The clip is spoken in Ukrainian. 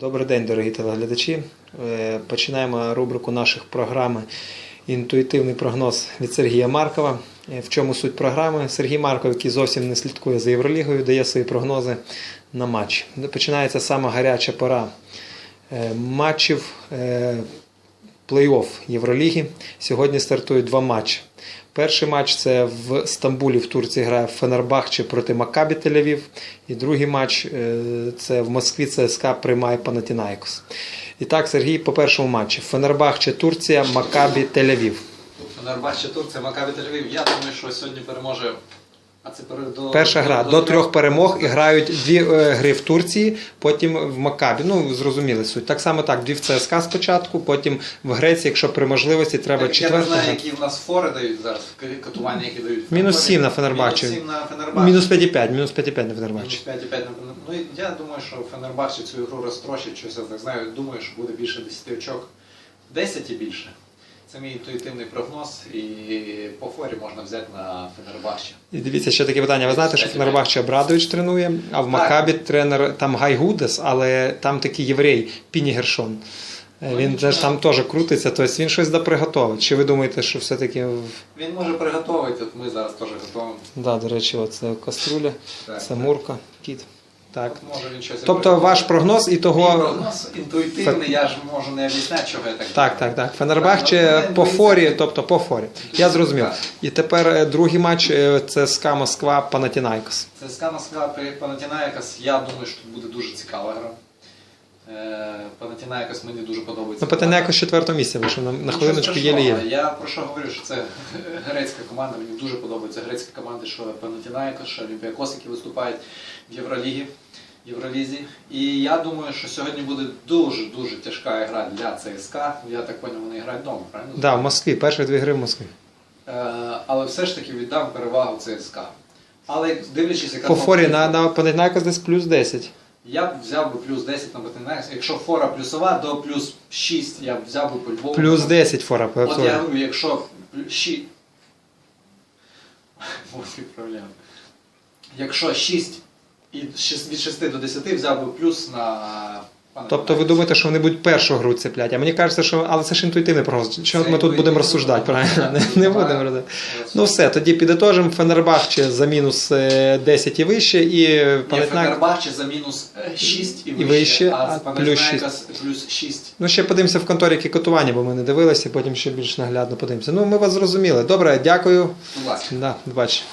Добрий день, дорогі телеглядачі. Е, Починаємо рубрику наших програми Інтуїтивний прогноз від Сергія Маркова. Е, В чому суть програми? Сергій Марков, який зовсім не слідкує за Євролігою, дає свої прогнози на матч. Починається сама гаряча пора е, матчів плей-офф Євроліги. Сьогодні стартують два матчі. Перший матч це в Стамбулі в Турції грає Фенербахче проти Макабі Тель-Авів. І другий матч е, це в Москві ЦСКА приймає Панатінайкос. І так, Сергій, по першому матчі. Фенербахче Турція, Макабі Тель-Авів. Фенербахче Турція, Макабі Тель-Авів. Я думаю, що сьогодні переможе. А це до Перша гра до трьох перемог і грають дві е, гри в Турції, потім в Макабі. Ну, зрозуміли суть. Так само так, дві в ЦСКА спочатку, потім в Греції, якщо при можливості треба Так, я не знаю, гра. які в нас фори дають зараз, катування, які дають. Мінус сім на Фенербахче. Мінус 7 на Фенербахче. Мінус 5,5, мінус 5,5 на Фенербахче. Мінус 5,5 на Ну, я думаю, що Фенербахче цю ігру розтрощить, щось я так знаю. Думаю, що буде більше 10 очок. 10 і більше. Це мій інтуїтивний прогноз, і по форі можна взяти на Фенербахче. І дивіться, ще таке питання. Ви знаєте, що Фенербахче Абрадович тренує, а в Макабі тренер там Гай Гудес, але там такий єврей Піні Гершон. Е, Він теж там теж крутиться, тобто він щось доприготовить. Чи ви думаєте, що все-таки Він може приготувати, от ми зараз теж готуємо. да, до речі, оце каструля, це мурка, кіт. Так. Може він щось Тобто ваш прогноз і Мій того. прогноз інтуїтивний, я ж можу не об'ясняти, чого я так Так, так, так. Фенербахче Так, ну, по форі, тобто по форі. Я зрозумів. Так. І тепер е, другий матч е, це СКА Москва Панатінайкос. ЦСКА Москва при Панатінаєкас, я думаю, що тут буде дуже цікава гра. Е, Панатінаєкас мені дуже подобається. Ну, Панатінайкос з четвертого місця вийшов на, на хвилиночку є. Я про що говорю, що це грецька команда, мені дуже подобається грецькі команди, що Панатінаєкос, що Олімпіакос, які виступають в Євролігі. Євролізі. І я думаю, що сьогодні буде дуже-дуже тяжка гра для ЦСКА. Я так поняв, вони грають вдома, правильно? Да, в Москві. Перші дві гри в Москві. Е, але все ж таки віддам перевагу ЦСКА. Але дивлячись, яка По форі на, на Панатінайкос десь плюс 10. Я б взяв би плюс 10 на Панатінаєкос. Якщо фора плюсова, до плюс 6 я б взяв би по-любому. Плюс 10 фора. От я говорю, якщо 6... Проблема. Якщо 6 і від 6 до 10 взяв би плюс на Тобто ви думаєте, що вони будуть першу гру цеплять. А мені кажеться, що але це ж інтуїтивний прогноз. Це ми тут будемо розсуждати, правильно? Не, не будемо Так. Ну все, тоді підытожимо. Фенербахче за мінус е, 10 і вище, і Ні, Панатінайкос. Фенербахче за мінус е, 6 і вище, вище, а, плюс Панатінаєкос плюс 6. Ну, ще подивимося в конторі які котування, бо ми не дивилися, потім ще більш наглядно подивимося. Ну, ми вас зрозуміли. Добре, дякую. Будь ласка. Да, бачення.